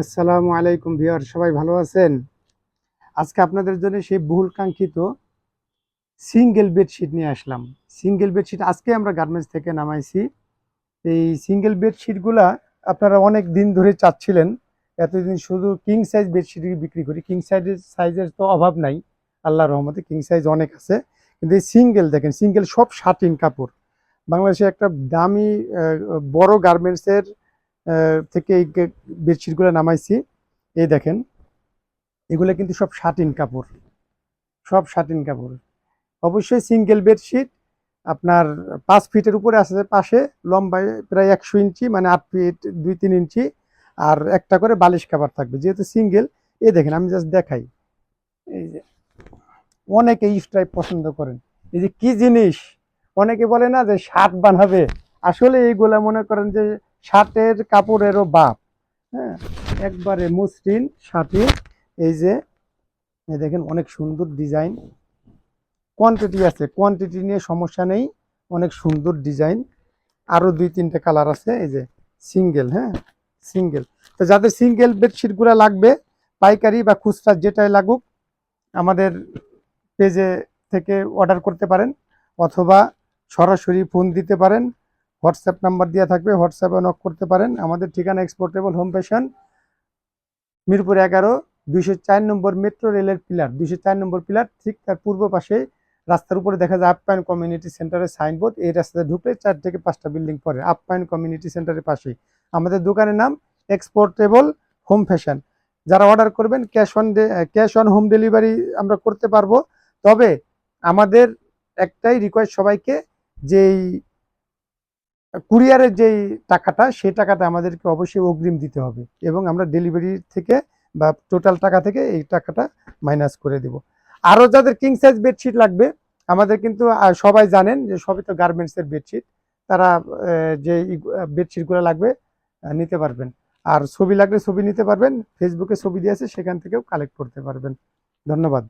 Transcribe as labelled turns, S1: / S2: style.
S1: আসসালামু আলাইকুম ভিউয়ার সবাই ভালো আছেন? আজকে আপনাদের জন্য সেই বহুল কাঙ্ক্ষিত সিঙ্গেল বেডশিট নিয়ে আসলাম। সিঙ্গেল বেডশিট, আজকে আমরা গার্মেন্টস থেকে নামাইছি। এই সিঙ্গেল বেডশিটগুলা আপনারা অনেক দিন ধরে চাচ্ছিলেন, এতদিন শুধু কিং সাইজ বেডশিট বিক্রি করি। কিং সাইজের সাইজের তো অভাব নাই আল্লাহ রহমতে কিং সাইজ অনেক আছে। কিন্তু এই সিঙ্গেল দেখেন, সিঙ্গেল সব শার্টিন কাপড়। বাংলাদেশে একটা দামি বড় গার্মেন্টসের থেকে এই বেডশিটগুলো নামাইছি। এই দেখেন, এগুলো কিন্তু সব শার্টিন কাপড়। সব শার্টিন কাপড়। অবশ্যই সিঙ্গেল বেডশিট। আপনার পাঁচ ফিটের উপরে আছে পাশে, লম্বায় প্রায় একশো ইঞ্চি মানে আট ফিট দুই তিন ইঞ্চি। আর একটা করে বালিশ কাভার থাকবে, যেহেতু সিঙ্গেল। এ দেখেন, আমি জাস্ট দেখাই। এই যে, অনেকে এই পছন্দ করেন। এই যে কি জিনিস? অনেকে বলে না যে শার্ট বানাবে। আসলে এইগুলা মনে করেন যে শার্টের কাপড়েরও বাপ হ্যাঁ? একবারে মসৃণ শার্টে এই যে দেখেন অনেক সুন্দর ডিজাইন। কোয়ান্টিটি আছে কোয়ান্টিটি নিয়ে সমস্যা নেই, অনেক সুন্দর ডিজাইন। আরও দুই তিনটে কালার আছে, এই যে সিঙ্গেল হ্যাঁ? সিঙ্গেল। তো যাদের সিঙ্গেল বেডশিটগুলো লাগবে, পাইকারি বা খুচরা যেটাই লাগুক, আমাদের পেজে থেকে অর্ডার করতে পারেন, অথবা সরাসরি ফোন দিতে পারেন। হোয়াটসঅ্যাপ নাম্বার দেওয়া থাকবে, হোয়াটসঅ্যাপে নক করতে পারেন। আমাদের ঠিকানা এক্সপোর্টেবল হোম ফ্যাশন মিরপুর এগারো, দুইশো চার নম্বর মেট্রো রেলের পিলার দুইশো চার নম্বর পিলার ঠিক তার পূর্ব পাশে রাস্তার উপরে দেখা যায় আপ্যায়ন কমিউনিটি সেন্টারের সাইনবোর্ড এই রাস্তাতে ঢুকলে চার থেকে পাঁচটা বিল্ডিং পরে আপ্যায়ন কমিউনিটি সেন্টারের পাশেই। আমাদের দোকানের নাম এক্সপোর্টেবল হোম ফ্যাশন যারা অর্ডার করবেন cash on cash on home delivery আমরা করতে পারব। তবে আমাদের একটাই রিকোয়েস্ট সবাইকে, যেই কুরিয়ারের যেই টাকাটা, সেই টাকাটা আমাদেরকে অবশ্যই অগ্রিম দিতে হবে এবং আমরা ডেলিভারি থেকে বা টোটাল টাকা থেকে এই টাকাটা মাইনাস করে দেব। আরও যাদের কিং সাইজ বেডশিট লাগবে, আমাদের কিন্তু সবাই জানেন যে সবই তো গার্মেন্টসের বেডশিট তারা যে বেডশিটগুলো লাগবে নিতে পারবেন। আর ছবি লাগলে ছবি নিতে পারবেন ফেসবুকে ছবি দিয়েছে সেখান থেকেও কালেক্ট করতে পারবেন। ধন্যবাদ।